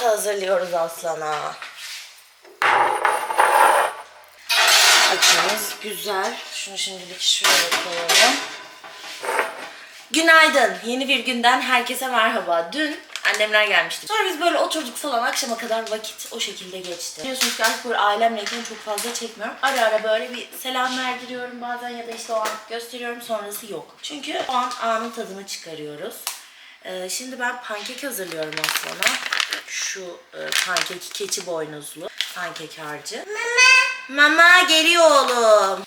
kahvaltı hazırlıyoruz Aslan'a. Açımız güzel. Şunu şimdilik şuraya koyalım. Günaydın. Yeni bir günden herkese merhaba. Dün annemler gelmişti. Sonra biz böyle oturduk falan akşama kadar vakit o şekilde geçti. Biliyorsunuz ki artık böyle ailemleyken çok fazla çekmiyorum. Ara ara böyle bir selam verdiriyorum bazen ya da işte o an gösteriyorum sonrası yok. Çünkü o an anın tadını çıkarıyoruz. Ee, şimdi ben pankek hazırlıyorum aslında. Şu e, pankek keçi boynuzlu pankek harcı. Mama. Mama geliyor oğlum.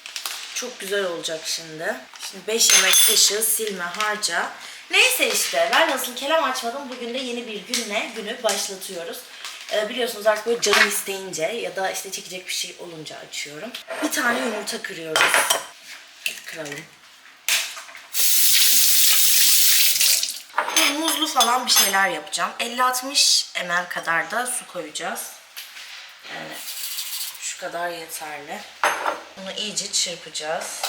Çok güzel olacak şimdi. Şimdi 5 yemek kaşığı silme harca. Neyse işte ben nasıl kelam açmadım. Bugün de yeni bir günle günü başlatıyoruz. Ee, biliyorsunuz artık böyle canım isteyince ya da işte çekecek bir şey olunca açıyorum. Bir tane yumurta kırıyoruz. Hadi kıralım. Böyle muzlu falan bir şeyler yapacağım. 50-60 ml kadar da su koyacağız. Yani şu kadar yeterli. Bunu iyice çırpacağız.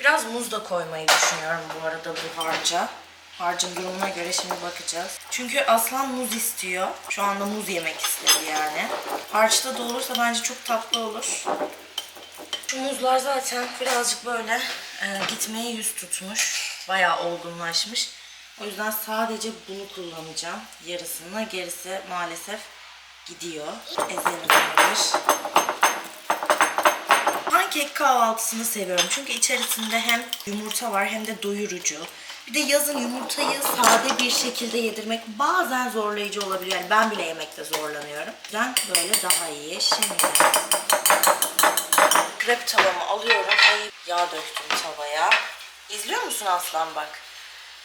Biraz muz da koymayı düşünüyorum bu arada bu harca. Harcın durumuna göre şimdi bakacağız. Çünkü Aslan muz istiyor. Şu anda muz yemek istedi yani. Harçta da olursa bence çok tatlı olur. Şu muzlar zaten birazcık böyle e, gitmeye yüz tutmuş. Bayağı olgunlaşmış. O yüzden sadece bunu kullanacağım. Yarısını gerisi maalesef gidiyor. Ezelim bir. Pankek kahvaltısını seviyorum. Çünkü içerisinde hem yumurta var hem de doyurucu. Bir de yazın yumurtayı sade bir şekilde yedirmek bazen zorlayıcı olabiliyor. Yani ben bile yemekte zorlanıyorum. Yüzden böyle daha iyi. Şimdi krep tavamı alıyorum. Ay yağ döktüm tavaya. İzliyor musun Aslan bak?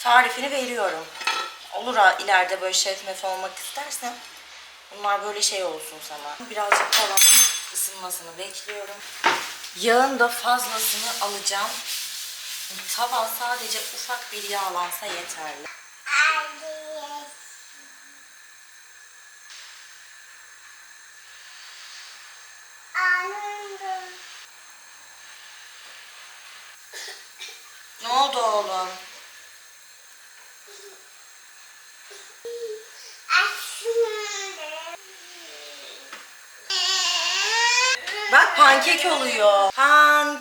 Tarifini veriyorum. Olur ha ileride böyle şef mef olmak istersen bunlar böyle şey olsun sana. Birazcık tavanın ısınmasını bekliyorum. Yağın da fazlasını alacağım. Tava sadece ufak bir yağlansa yeterli. Ne oldu oğlum? Bak pankek oluyor.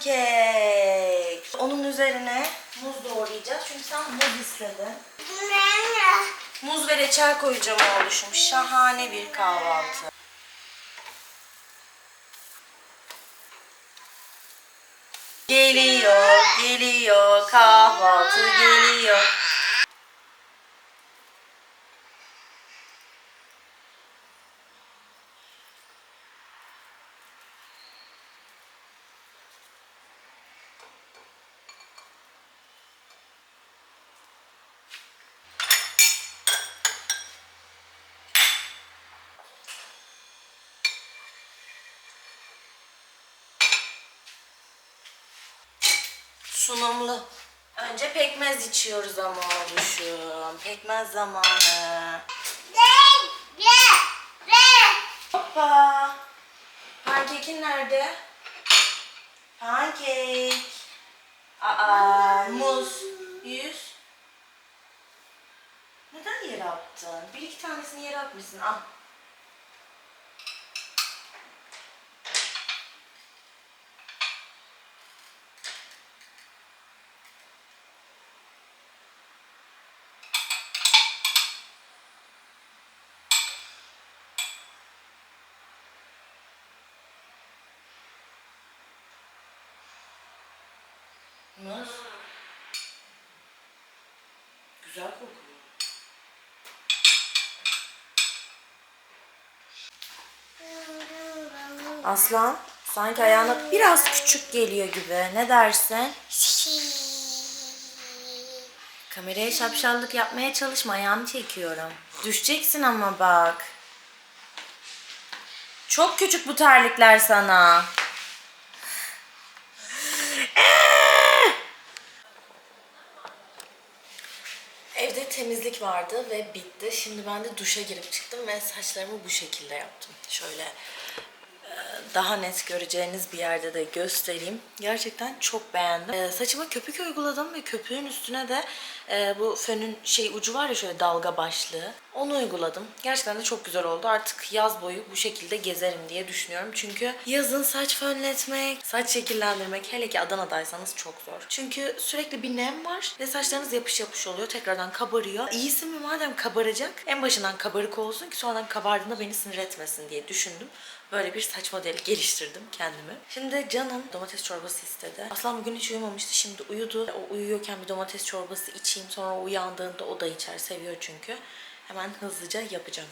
Pankek. Onun üzerine muz doğrayacağız. Çünkü sen muz istedin. Muz ve reçel koyacağım oğluşum. Şahane bir kahvaltı. Geliyor, geliyor, kahvaltı geliyor. Sunumlu. Önce pekmez içiyoruz ama oğluşum. Pekmez zamanı. Hoppa. Pankekin nerede? Pankek. Aa, muz. Yüz. Neden yere attın? Bir iki tanesini yere atmışsın. Al. Güzel kokuyor. Aslan, sanki ayağına biraz küçük geliyor gibi. Ne dersin? Kameraya şapşallık yapmaya çalışma, ayağını çekiyorum. Düşeceksin ama bak. Çok küçük bu terlikler sana. Evde temizlik vardı ve bitti. Şimdi ben de duşa girip çıktım ve saçlarımı bu şekilde yaptım. Şöyle daha net göreceğiniz bir yerde de göstereyim. Gerçekten çok beğendim. E, saçıma köpük uyguladım ve köpüğün üstüne de Ee, bu fönün şey ucu var ya şöyle dalga başlığı. Onu uyguladım. Gerçekten de çok güzel oldu. Artık yaz boyu bu şekilde gezerim diye düşünüyorum. Çünkü yazın saç fönletmek, saç şekillendirmek hele ki Adana'daysanız çok zor. Çünkü sürekli bir nem var ve saçlarınız yapış yapış oluyor. Tekrardan kabarıyor. İyisi mi madem kabaracak en başından kabarık olsun ki sonradan kabardığında beni sinir etmesin diye düşündüm. Böyle bir saç modeli geliştirdim kendime. Şimdi canım domates çorbası istedi. Aslan bugün hiç uyumamıştı. Şimdi uyudu. O uyuyorken bir domates çorbası içeyim. Sonra uyandığında o da içer. Seviyor çünkü. Hemen hızlıca yapacağım.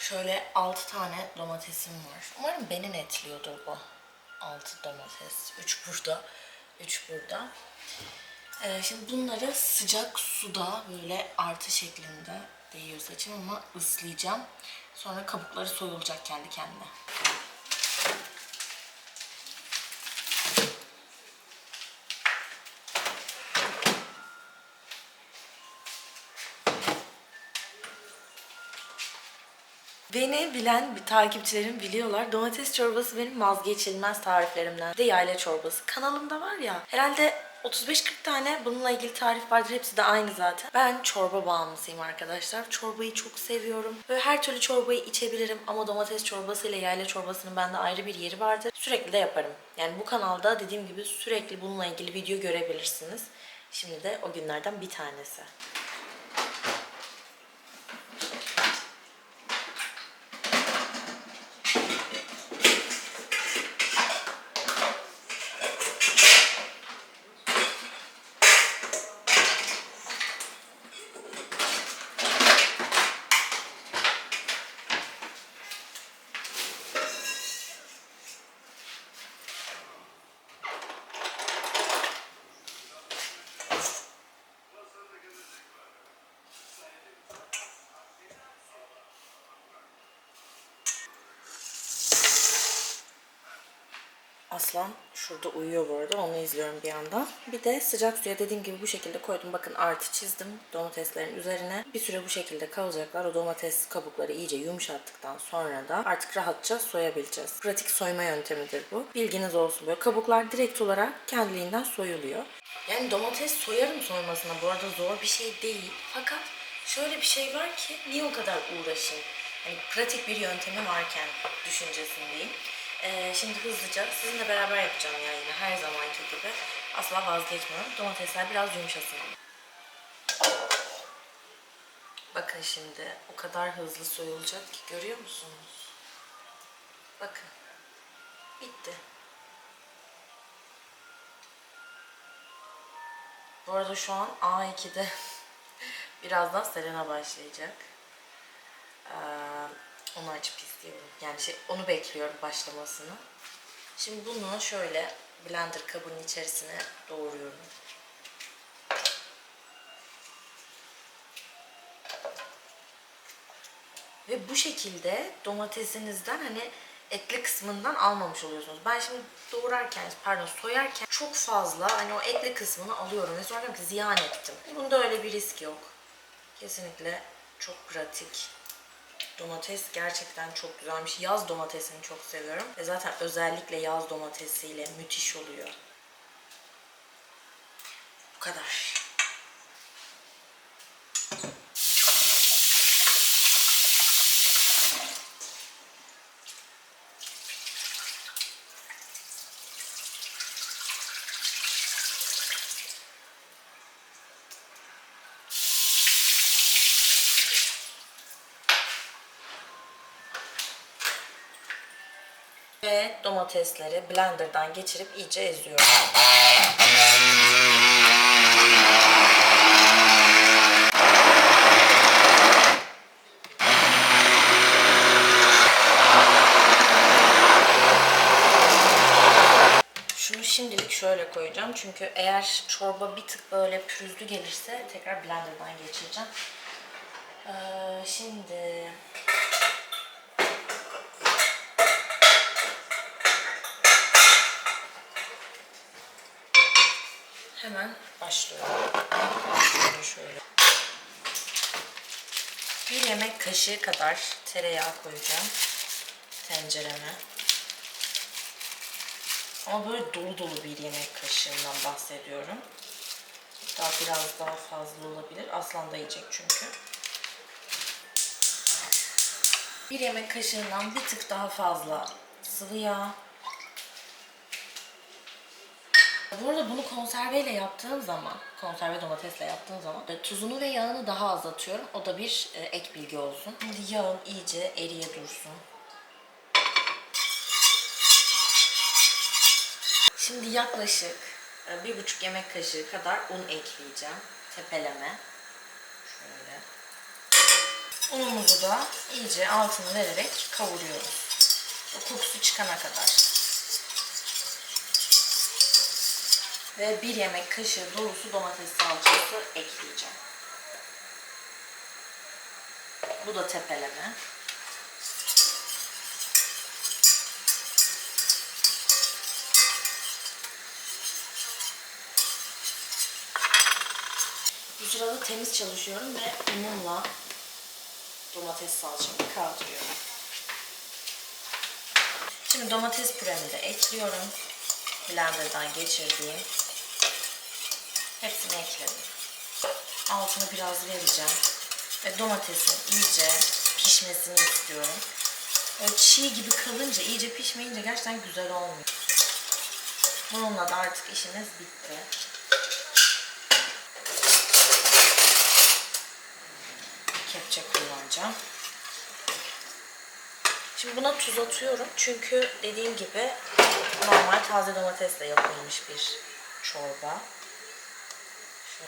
Şöyle 6 tane domatesim var. Umarım beni netliyordur bu. 6 domates. 3 burada. 3 burada. Ee, şimdi bunları sıcak suda böyle artı şeklinde değiyor saçım ama ıslayacağım. Sonra kabukları soyulacak kendi kendine. Bilen bir takipçilerim biliyorlar. Domates çorbası benim vazgeçilmez tariflerimden. Bir de yayla çorbası. Kanalımda var ya. Herhalde 35-40 tane bununla ilgili tarif vardır. Hepsi de aynı zaten. Ben çorba bağımlısıyım arkadaşlar. Çorbayı çok seviyorum. Böyle her türlü çorbayı içebilirim ama domates çorbası ile yayla çorbasının bende ayrı bir yeri vardır. Sürekli de yaparım. Yani bu kanalda dediğim gibi sürekli bununla ilgili video görebilirsiniz. Şimdi de o günlerden bir tanesi. Aslan şurada uyuyor bu arada. Onu izliyorum bir yandan. Bir de sıcak suya dediğim gibi bu şekilde koydum. Bakın artı çizdim domateslerin üzerine. Bir süre bu şekilde kalacaklar. O domates kabukları iyice yumuşattıktan sonra da artık rahatça soyabileceğiz. Pratik soyma yöntemidir bu. Bilginiz olsun. Böyle kabuklar direkt olarak kendiliğinden soyuluyor. Yani domates soyarım soymasına. Bu arada zor bir şey değil. Fakat şöyle bir şey var ki niye o kadar uğraşayım? Hani pratik bir yöntemi varken düşüncesindeyim. Ee, şimdi hızlıca sizinle beraber yapacağım yani yine her zamanki gibi. Asla vazgeçmiyorum. Domatesler biraz yumuşasın. Bakın şimdi o kadar hızlı soyulacak ki görüyor musunuz? Bakın. Bitti. Bu arada şu an A2'de birazdan Selena başlayacak. Ee, onu açıp istiyorum. Yani şey, onu bekliyorum başlamasını. Şimdi bunu şöyle blender kabının içerisine doğruyorum. Ve bu şekilde domatesinizden hani etli kısmından almamış oluyorsunuz. Ben şimdi doğrarken, pardon soyarken çok fazla hani o etli kısmını alıyorum ve sonra diyorum ki ziyan ettim. Bunda öyle bir risk yok. Kesinlikle çok pratik. Domates gerçekten çok güzelmiş. Yaz domatesini çok seviyorum. Ve zaten özellikle yaz domatesiyle müthiş oluyor. Bu kadar. Domatesleri blenderdan geçirip iyice eziyorum. Şunu şimdilik şöyle koyacağım. Çünkü eğer çorba bir tık böyle pürüzlü gelirse tekrar blenderdan geçireceğim. Ee, şimdi hemen başlıyorum. Şöyle. Bir yemek kaşığı kadar tereyağı koyacağım tencereme. Ama böyle dolu dolu bir yemek kaşığından bahsediyorum. Hatta biraz daha fazla olabilir. Aslan da yiyecek çünkü. Bir yemek kaşığından bir tık daha fazla sıvı yağ. Bu arada bunu konserveyle yaptığım zaman, konserve domatesle yaptığım zaman tuzunu ve yağını daha az atıyorum. O da bir e, ek bilgi olsun. Şimdi yağım iyice eriye dursun. Şimdi yaklaşık e, bir buçuk yemek kaşığı kadar un ekleyeceğim. Tepeleme. Şöyle. Unumuzu da iyice altını vererek kavuruyoruz. O kokusu çıkana kadar. Ve bir yemek kaşığı dolusu domates salçası ekleyeceğim. Bu da tepeleme. Bu sırada temiz çalışıyorum ve unumla domates salçamı kaldırıyorum. Şimdi domates püremi de ekliyorum. Blender'dan geçirdiğim. Hepsini ekledim. Altını biraz vereceğim. Ve domatesin iyice pişmesini istiyorum. Böyle çiğ gibi kalınca, iyice pişmeyince gerçekten güzel olmuyor. Bununla da artık işimiz bitti. Kepçe kullanacağım. Şimdi buna tuz atıyorum çünkü dediğim gibi normal taze domatesle yapılmış bir çorba.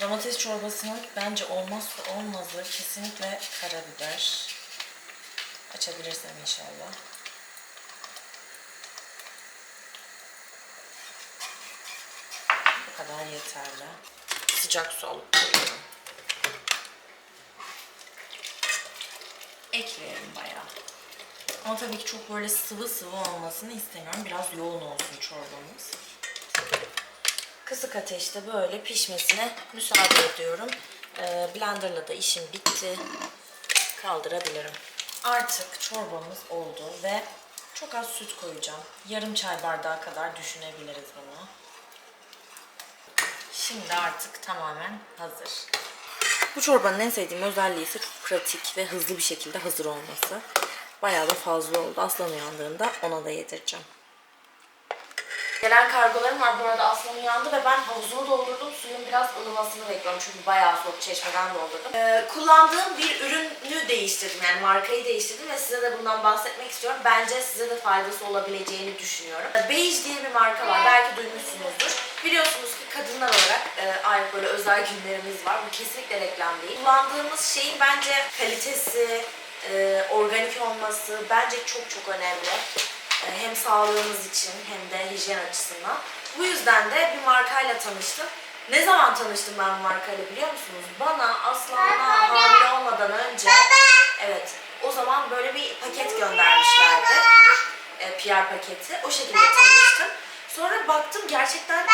Domates çorbasının bence olmazsa olmazı kesinlikle karabiber. Açabilirsem inşallah. Bu kadar yeterli. Sıcak su alıp koyuyorum. Ekleyelim bayağı. Ama tabii ki çok böyle sıvı sıvı olmasını istemiyorum. Biraz yoğun olsun çorbamız. Kısık ateşte böyle pişmesine müsaade ediyorum. Ee, blenderla da işim bitti. Kaldırabilirim. Artık çorbamız oldu ve çok az süt koyacağım. Yarım çay bardağı kadar düşünebiliriz bunu. Şimdi artık tamamen hazır. Bu çorbanın en sevdiğim özelliği ise çok pratik ve hızlı bir şekilde hazır olması. Bayağı da fazla oldu. Aslan uyandığında ona da yedireceğim. Gelen kargolarım var. Bu arada Aslan uyandı ve ben havuzumu doldurdum. Suyun biraz ılımasını bekliyorum. Çünkü bayağı soğuk çeşmeden doldurdum. Ee, kullandığım bir ürünü değiştirdim. Yani markayı değiştirdim ve size de bundan bahsetmek istiyorum. Bence size de faydası olabileceğini düşünüyorum. Beige diye bir marka var. Belki duymuşsunuzdur. Biliyorsunuz ki kadınlar olarak e, ayrı böyle özel günlerimiz var. Bu kesinlikle reklam değil. Kullandığımız şeyin bence kalitesi, e, organik olması bence çok çok önemli. E, hem sağlığımız için hem de hijyen açısından. Bu yüzden de bir markayla tanıştım. Ne zaman tanıştım ben bu markayla biliyor musunuz? Bana Aslan'la hamile olmadan önce evet o zaman böyle bir paket göndermişlerdi. E, PR paketi. O şekilde tanıştım. Sonra baktım gerçekten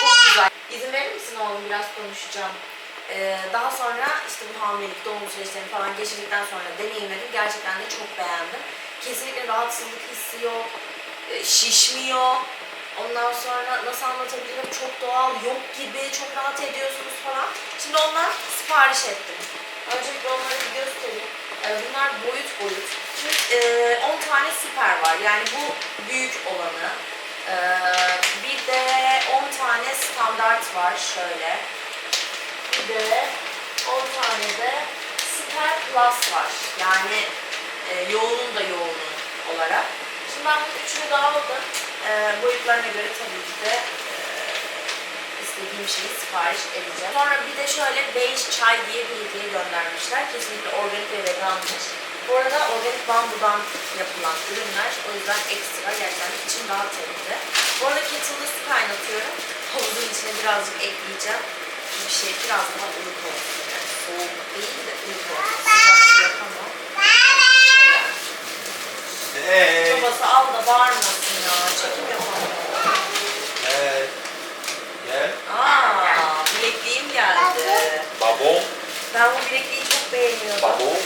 çok güzel. İzin verir misin oğlum biraz konuşacağım. Ee, daha sonra işte bu hamilelik, doğum süreçlerini falan geçirdikten sonra deneyimledim. Gerçekten de çok beğendim. Kesinlikle rahatsızlık hissi yok, e, şişmiyor. Ondan sonra nasıl anlatabilirim çok doğal, yok gibi, çok rahat ediyorsunuz falan. Şimdi ondan sipariş ettim. Öncelikle onları bir göstereyim. Ee, bunlar boyut boyut. Şimdi e, 10 tane süper var. Yani bu büyük olanı. Bir de 10 tane standart var şöyle. Bir de 10 tane de Super Plus var. Yani e, yoğunun da yoğunu olarak. Şimdi ben bu üçünü de aldım. E, boyutlarına göre tabii ki de e, istediğim şeyi sipariş edeceğim. Sonra bir de şöyle beige çay diye bir hediye göndermişler. Kesinlikle organik ve veganmış. Bu arada organik bambudan yapılan ürünler. O yüzden ekstra gerçekten için daha temizli. Bu arada kettle'da su kaynatıyorum. Havuzun içine birazcık ekleyeceğim. Bir şey biraz daha ılık olsun. Yani soğuk değil de ılık olsun. Sıcak su yapamam. Ee, al da bağırmasın ya. Çekim yapalım. Ee, gel. Aa, bilekliğim geldi. Babon. Ben bu bilekliği çok beğeniyorum. Babon.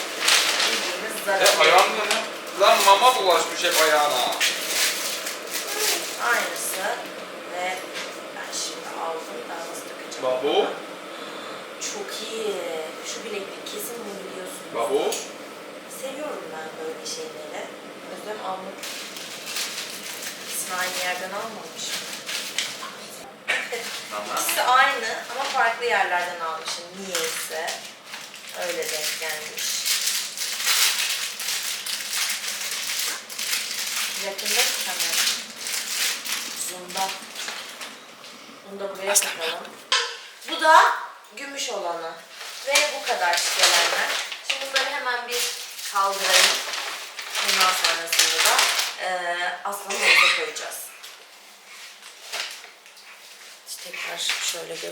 Bildiğimiz zarar. Hep ayağında ne? Lan mama bulaşmış hep ayağına.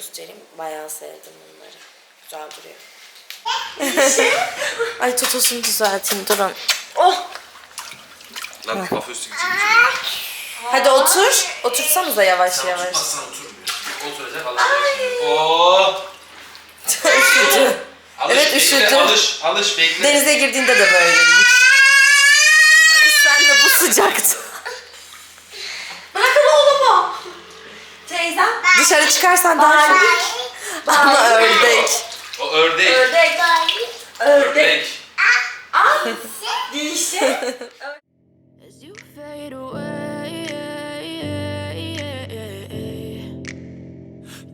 Göstereyim. Bayağı sevdim bunları. Güzel duruyor. Ay totosunu düzelteyim durun. Oh! Lan kafa üstü gidecek. Hadi otur. Otursanıza yavaş yavaş. Tutmazsan oturmuyor. Oturacak Allah Oo. Üşüdü. Alış, Evet, bekle, üşüdüm. Alış, alış, bekle. Denize girdiğinde de böyleymiş. Kız sen de bu sıcakta. Teyzem. Dışarı çıkarsan daha çok. Ama ördek. O ördek. Ördek. Ördek. Ördek. Ay. Dişi. As you fade away,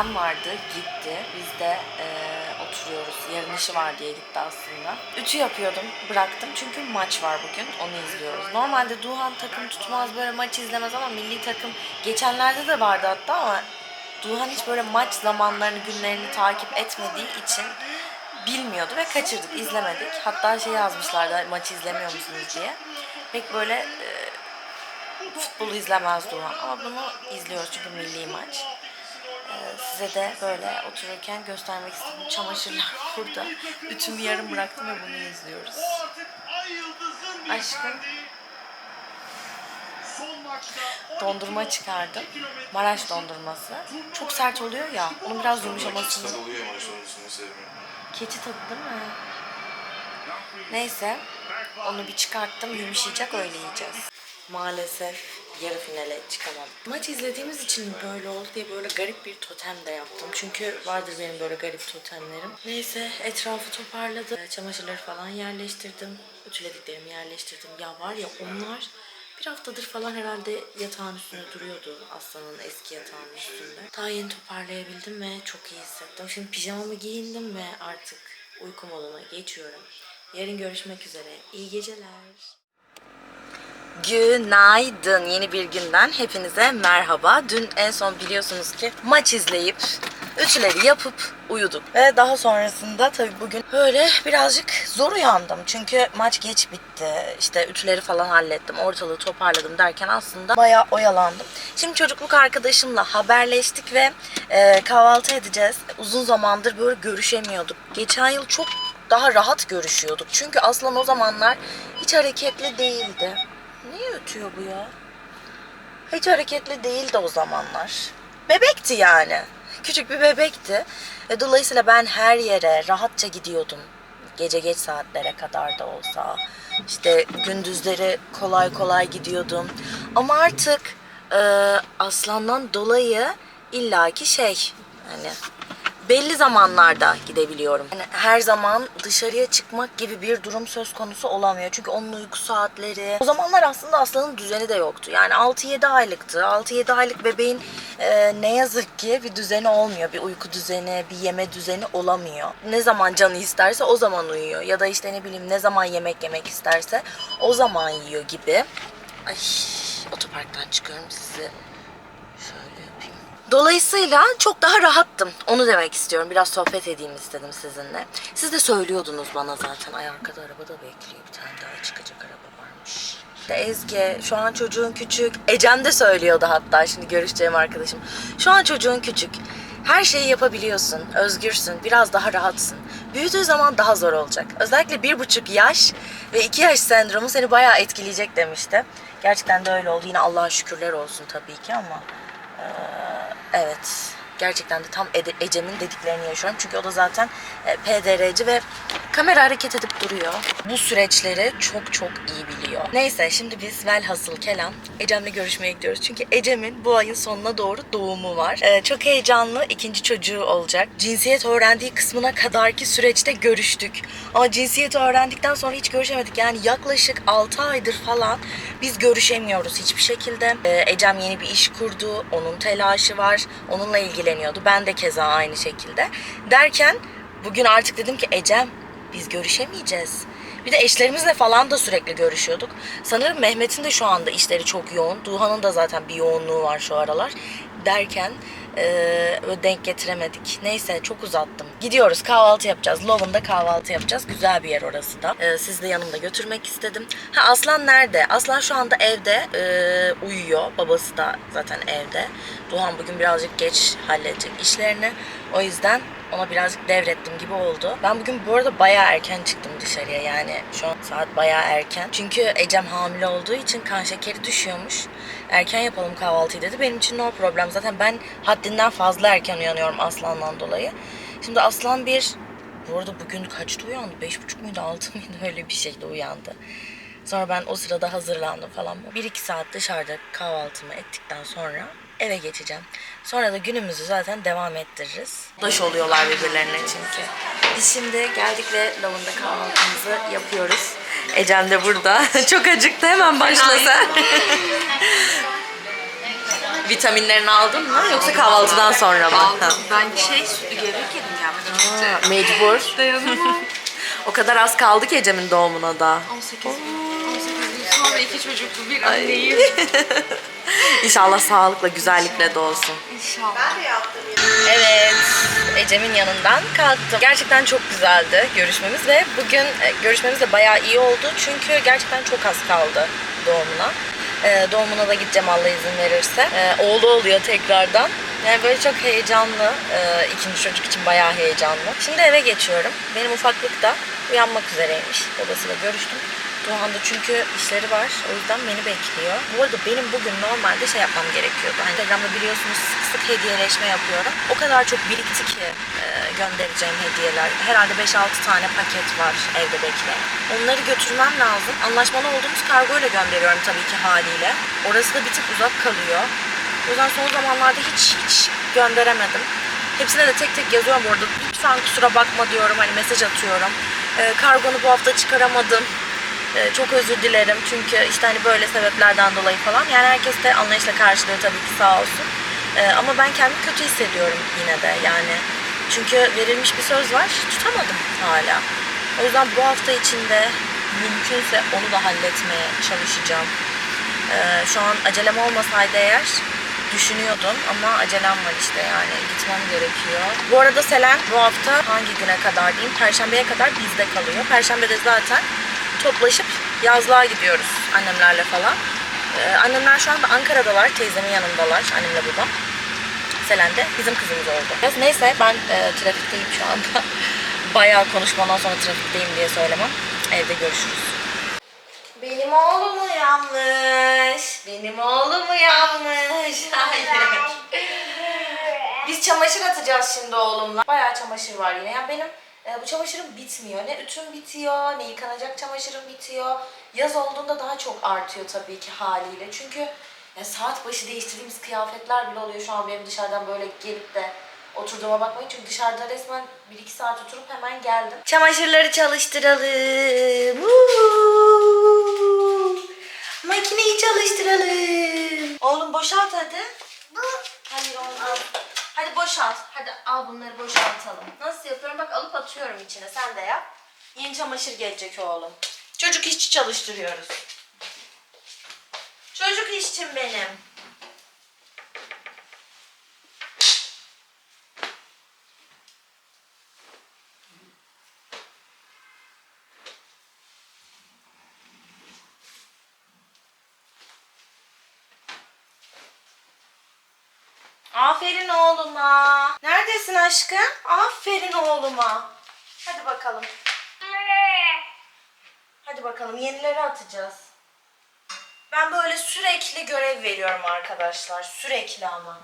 Selam vardı, gitti. Biz de eee, oturuyoruz. Yarın işi var diye gitti aslında. Ütü yapıyordum, bıraktım çünkü maç var bugün. Onu izliyoruz. Normalde Duhan takım tutmaz, böyle maç izlemez ama milli takım geçenlerde de vardı hatta ama Duhan hiç böyle maç zamanlarını, günlerini takip etmediği için bilmiyordu ve kaçırdık, izlemedik. Hatta şey yazmışlardı maçı izlemiyor musunuz diye. Pek böyle eee futbolu izlemez Duhan ama bunu izliyoruz çünkü milli maç. Ee, size de böyle otururken göstermek istedim. Çamaşırlar burada. Ütümü yarım bıraktım ve bunu izliyoruz. Aşkım. Dondurma çıkardım. Maraş dondurması. Çok sert oluyor ya. Onun biraz yumuşamasını... oluyor maç sonrasını sevmiyorum. Keçi tadı değil mi? Neyse. Onu bir çıkarttım. Yumuşayacak öyle yiyeceğiz. Maalesef yarı finale çıkamadım. Maç izlediğimiz için böyle oldu diye böyle garip bir totem de yaptım. Çünkü vardır benim böyle garip totemlerim. Neyse etrafı toparladım. Çamaşırları falan yerleştirdim. Ütülediklerimi yerleştirdim. Ya var ya onlar bir haftadır falan herhalde yatağın üstünde duruyordu. Aslanın eski yatağının üstünde. Daha yeni toparlayabildim ve çok iyi hissettim. Şimdi pijamamı giyindim ve artık uyku moduna geçiyorum. Yarın görüşmek üzere. İyi geceler. Günaydın. Yeni bir günden hepinize merhaba. Dün en son biliyorsunuz ki maç izleyip ütüleri yapıp uyudum. Ve daha sonrasında tabii bugün böyle birazcık zor uyandım. Çünkü maç geç bitti. İşte ütüleri falan hallettim. Ortalığı toparladım derken aslında bayağı oyalandım. Şimdi çocukluk arkadaşımla haberleştik ve e, kahvaltı edeceğiz. Uzun zamandır böyle görüşemiyorduk. Geçen yıl çok daha rahat görüşüyorduk. Çünkü Aslan o zamanlar hiç hareketli değildi. Ötüyor bu ya? Hiç hareketli değildi o zamanlar. Bebekti yani. Küçük bir bebekti. Ve dolayısıyla ben her yere rahatça gidiyordum. Gece geç saatlere kadar da olsa. İşte gündüzleri kolay kolay gidiyordum. Ama artık e, aslandan dolayı illaki şey hani belli zamanlarda gidebiliyorum. Yani her zaman dışarıya çıkmak gibi bir durum söz konusu olamıyor. Çünkü onun uyku saatleri. O zamanlar aslında Aslan'ın düzeni de yoktu. Yani 6-7 aylıktı. 6-7 aylık bebeğin e, ne yazık ki bir düzeni olmuyor. Bir uyku düzeni, bir yeme düzeni olamıyor. Ne zaman canı isterse o zaman uyuyor. Ya da işte ne bileyim ne zaman yemek yemek isterse o zaman yiyor gibi. Ay otoparktan çıkıyorum sizi. Dolayısıyla çok daha rahattım. Onu demek istiyorum. Biraz sohbet edeyim istedim sizinle. Siz de söylüyordunuz bana zaten. Ay arkada arabada bekliyor. Bir tane daha çıkacak araba varmış. İşte Ezgi, şu an çocuğun küçük. Ecem de söylüyordu hatta şimdi görüşeceğim arkadaşım. Şu an çocuğun küçük. Her şeyi yapabiliyorsun, özgürsün, biraz daha rahatsın. Büyüdüğü zaman daha zor olacak. Özellikle bir buçuk yaş ve iki yaş sendromu seni bayağı etkileyecek demişti. Gerçekten de öyle oldu. Yine Allah'a şükürler olsun tabii ki ama Evet. Gerçekten de tam Ecem'in dediklerini yaşıyorum. Çünkü o da zaten e, PDR'ci ve kamera hareket edip duruyor. Bu süreçleri çok çok iyi biliyor. Neyse şimdi biz velhasıl kelam Ecem'le görüşmeye gidiyoruz. Çünkü Ecem'in bu ayın sonuna doğru doğumu var. E, çok heyecanlı ikinci çocuğu olacak. Cinsiyet öğrendiği kısmına kadarki süreçte görüştük. Ama cinsiyet öğrendikten sonra hiç görüşemedik. Yani yaklaşık 6 aydır falan biz görüşemiyoruz hiçbir şekilde. E, Ecem yeni bir iş kurdu. Onun telaşı var. Onunla ilgileniyordu. Ben de keza aynı şekilde. Derken bugün artık dedim ki Ecem biz görüşemeyeceğiz. Bir de eşlerimizle falan da sürekli görüşüyorduk. Sanırım Mehmet'in de şu anda işleri çok yoğun. Duhan'ın da zaten bir yoğunluğu var şu aralar. Derken böyle denk getiremedik. Neyse çok uzattım. Gidiyoruz kahvaltı yapacağız. Lovun'da kahvaltı yapacağız. Güzel bir yer orası da. Eee sizi de yanımda götürmek istedim. Ha Aslan nerede? Aslan şu anda evde eee, uyuyor. Babası da zaten evde. Duhan bugün birazcık geç halledecek işlerini. O yüzden ona birazcık devrettim gibi oldu. Ben bugün bu arada bayağı erken çıktım dışarıya yani şu an saat bayağı erken. Çünkü Ecem hamile olduğu için kan şekeri düşüyormuş. Erken yapalım kahvaltıyı dedi. Benim için no problem. Zaten ben haddinden fazla erken uyanıyorum Aslan'dan dolayı. Şimdi Aslan bir bu arada bugün kaçta uyandı? Beş buçuk muydu, altı mıydı? Öyle bir şeyde uyandı. Sonra ben o sırada hazırlandım falan. Bir iki saat dışarıda kahvaltımı ettikten sonra eve geçeceğim. Sonra da günümüzü zaten devam ettiririz. Daş oluyorlar birbirlerine çünkü. Biz şimdi geldik ve lavında kahvaltımızı yapıyoruz. Ecem de burada. Çok acıktı hemen başlasa. Vitaminlerini aldın mı yoksa kahvaltıdan sonra mı? Ha. Ben şey sütlü gevrek yedim gelmeden önce. Mecbur. Dayanamam. O kadar az kaldı ki Ecem'in doğumuna da. 18 gün. 18 gün sonra iki çocuklu bir Ay. anneyim. İnşallah sağlıkla, güzellikle doğsun. İnşallah. Evet, Ecem'in yanından kalktım. Gerçekten çok güzeldi görüşmemiz ve bugün e, görüşmemiz de bayağı iyi oldu. Çünkü gerçekten çok az kaldı doğumuna. E, doğumuna da gideceğim Allah izin verirse. E, oğlu oluyor tekrardan. Yani böyle çok heyecanlı. E, ikinci çocuk için bayağı heyecanlı. Şimdi eve geçiyorum. Benim ufaklık da uyanmak üzereymiş. Babasıyla görüştüm. Doğan'da çünkü işleri var. O yüzden beni bekliyor. Bu arada benim bugün normalde şey yapmam gerekiyordu. Hani Instagram'da biliyorsunuz sık sık hediyeleşme yapıyorum. O kadar çok birikti ki e, göndereceğim hediyeler. Herhalde 5-6 tane paket var evde bekleyen. Onları götürmem lazım. Anlaşmalı olduğumuz kargoyla gönderiyorum tabii ki haliyle. Orası da bir tık uzak kalıyor. O yüzden son zamanlarda hiç hiç gönderemedim. Hepsine de tek tek yazıyorum bu arada. Lütfen kusura bakma diyorum. Hani mesaj atıyorum. E, kargonu bu hafta çıkaramadım. Ee, çok özür dilerim çünkü işte hani böyle sebeplerden dolayı falan. Yani herkes de anlayışla karşılıyor tabii ki sağ olsun. Ee, ama ben kendimi kötü hissediyorum yine de yani. Çünkü verilmiş bir söz var, tutamadım hala. O yüzden bu hafta içinde mümkünse onu da halletmeye çalışacağım. Ee, şu an acelem olmasaydı eğer düşünüyordum ama acelem var işte yani gitmem gerekiyor. Bu arada Selen bu hafta hangi güne kadar diyeyim Perşembeye kadar bizde kalıyor. Perşembede zaten toplaşıp yazlığa gidiyoruz annemlerle falan. Ee, annemler şu anda Ankara'dalar, teyzemin yanındalar, annemle babam. Selen de bizim kızımız oldu. Neyse ben e, trafikteyim şu anda. Bayağı konuşmadan sonra trafikteyim diye söylemem. Evde görüşürüz. Benim oğlum uyanmış. Benim oğlum uyanmış. Hayır. Biz çamaşır atacağız şimdi oğlumla. Bayağı çamaşır var yine. Yani benim e, bu çamaşırım bitmiyor. Ne ütüm bitiyor, ne yıkanacak çamaşırım bitiyor. Yaz olduğunda daha çok artıyor tabii ki haliyle. Çünkü ya saat başı değiştirdiğimiz kıyafetler bile oluyor şu an benim dışarıdan böyle gelip de oturduğuma bakmayın. Çünkü dışarıda resmen 1-2 saat oturup hemen geldim. Çamaşırları çalıştıralım. Woo! Makineyi çalıştıralım. Oğlum boşalt hadi. Boşalt. Hadi al bunları boşaltalım. Nasıl yapıyorum? Bak alıp atıyorum içine. Sen de yap. Yeni çamaşır gelecek oğlum. Çocuk işçi çalıştırıyoruz. Çocuk işçim benim. Aferin oğluma. Neredesin aşkım? Aferin oğluma. Hadi bakalım. Hadi bakalım yenileri atacağız. Ben böyle sürekli görev veriyorum arkadaşlar. Sürekli ama.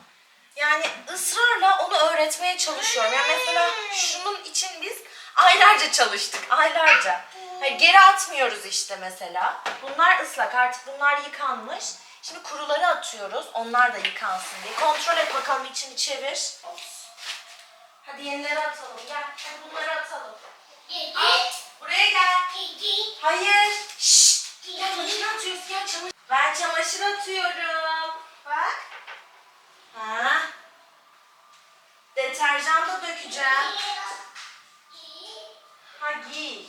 Yani ısrarla onu öğretmeye çalışıyorum. Yani mesela şunun için biz aylarca çalıştık. Aylarca. Hayır, geri atmıyoruz işte mesela. Bunlar ıslak. Artık bunlar yıkanmış. Şimdi kuruları atıyoruz. Onlar da yıkansın diye. Kontrol et bakalım içini çevir. Hadi yenileri atalım. Gel. Hadi bunları atalım. Al. Buraya gel. Hayır. Şşt. Gel makine atıyoruz. Gel çamaşır. Ben çamaşır atıyorum. Bak. Ha. Deterjan da dökeceğim. Ha giy.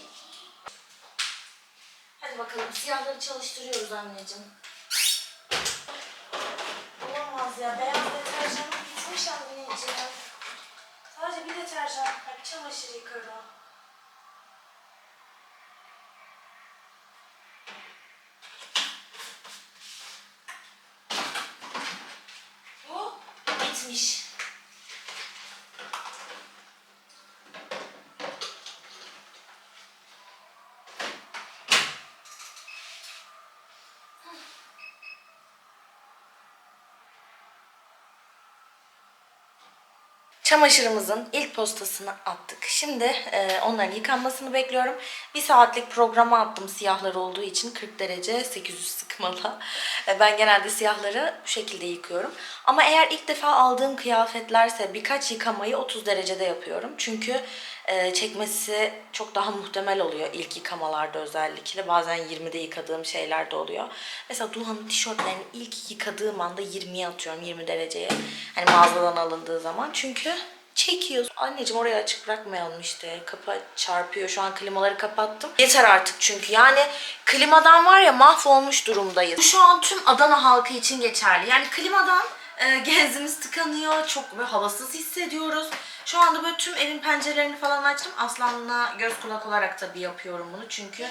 Hadi bakalım siyahları çalıştırıyoruz anneciğim. Olamaz ya beyaz çamaşır yıkarım. Bu bitmiş. Çamaşırımızın ilk postasını attık. Şimdi e, onların yıkanmasını bekliyorum. Bir saatlik programa attım siyahlar olduğu için 40 derece 800 sıkmalı. E, ben genelde siyahları bu şekilde yıkıyorum. Ama eğer ilk defa aldığım kıyafetlerse birkaç yıkamayı 30 derecede yapıyorum. Çünkü e, çekmesi çok daha muhtemel oluyor ilk yıkamalarda özellikle. Bazen 20'de yıkadığım şeyler de oluyor. Mesela Duhan'ın tişörtlerini ilk yıkadığım anda 20'ye atıyorum 20 dereceye. Hani mağazadan alındığı zaman. Çünkü çekiyor. Anneciğim orayı açık bırakmayalım işte. Kapı çarpıyor. Şu an klimaları kapattım. Yeter artık çünkü. Yani klimadan var ya mahvolmuş durumdayız. Bu şu an tüm Adana halkı için geçerli. Yani klimadan e, genzimiz tıkanıyor. Çok böyle havasız hissediyoruz. Şu anda böyle tüm evin pencerelerini falan açtım. Aslan'la göz kulak olarak tabii yapıyorum bunu. Çünkü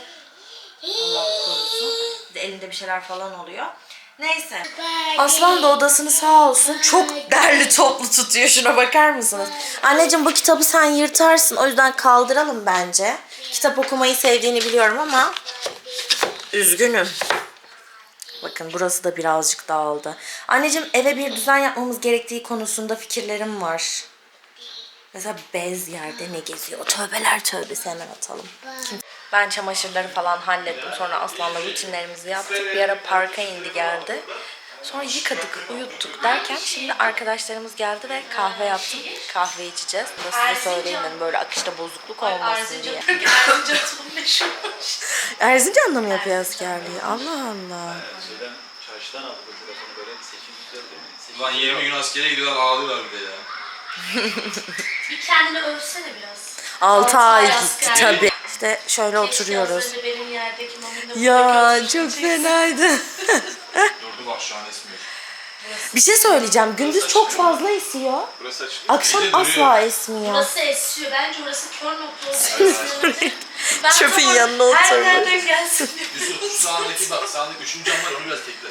Allah korusun. Elinde bir şeyler falan oluyor. Neyse. Aslan da odasını sağ olsun çok derli toplu tutuyor. Şuna bakar mısınız? Anneciğim bu kitabı sen yırtarsın. O yüzden kaldıralım bence. Kitap okumayı sevdiğini biliyorum ama üzgünüm. Bakın burası da birazcık dağıldı. Anneciğim eve bir düzen yapmamız gerektiği konusunda fikirlerim var. Mesela bez yerde ne geziyor? Tövbeler tövbesi hemen atalım. Ben çamaşırları falan hallettim. Sonra Aslan'la rutinlerimizi yaptık. Bir ara parka indi geldi. Sonra yıkadık, uyuttuk derken şimdi arkadaşlarımız geldi ve kahve yaptım. Kahve içeceğiz. Bu da size söyleyeyim dedim böyle akışta bozukluk olmasın diye. Erzincan'da mı yapıyor askerliği? Allah Allah. Şeyden çarşıdan aldı bu telefonu böyle 800 lira değil mi? Ulan 20 gün askere gidiyorlar ağlıyorlar bir de ya. Bir kendini övsene biraz. 6 ay ay gitti tabii. İşte şöyle oturuyoruz. Keşke önce benim yerdeki Ya çok fenaydı. Şu an esmiyor. Bir şey söyleyeceğim. Gündüz çok fazla esiyor. Burası açık. Akşam de duruyor. asla esmiyor. Burası esiyor. Bence orası kör nokta olsun. Ben Çöpün tamam, yanına Her oturmuş. nereden gelsin. Yusuf sağındaki bak sağındaki üçüncü cam var onu biraz tekle.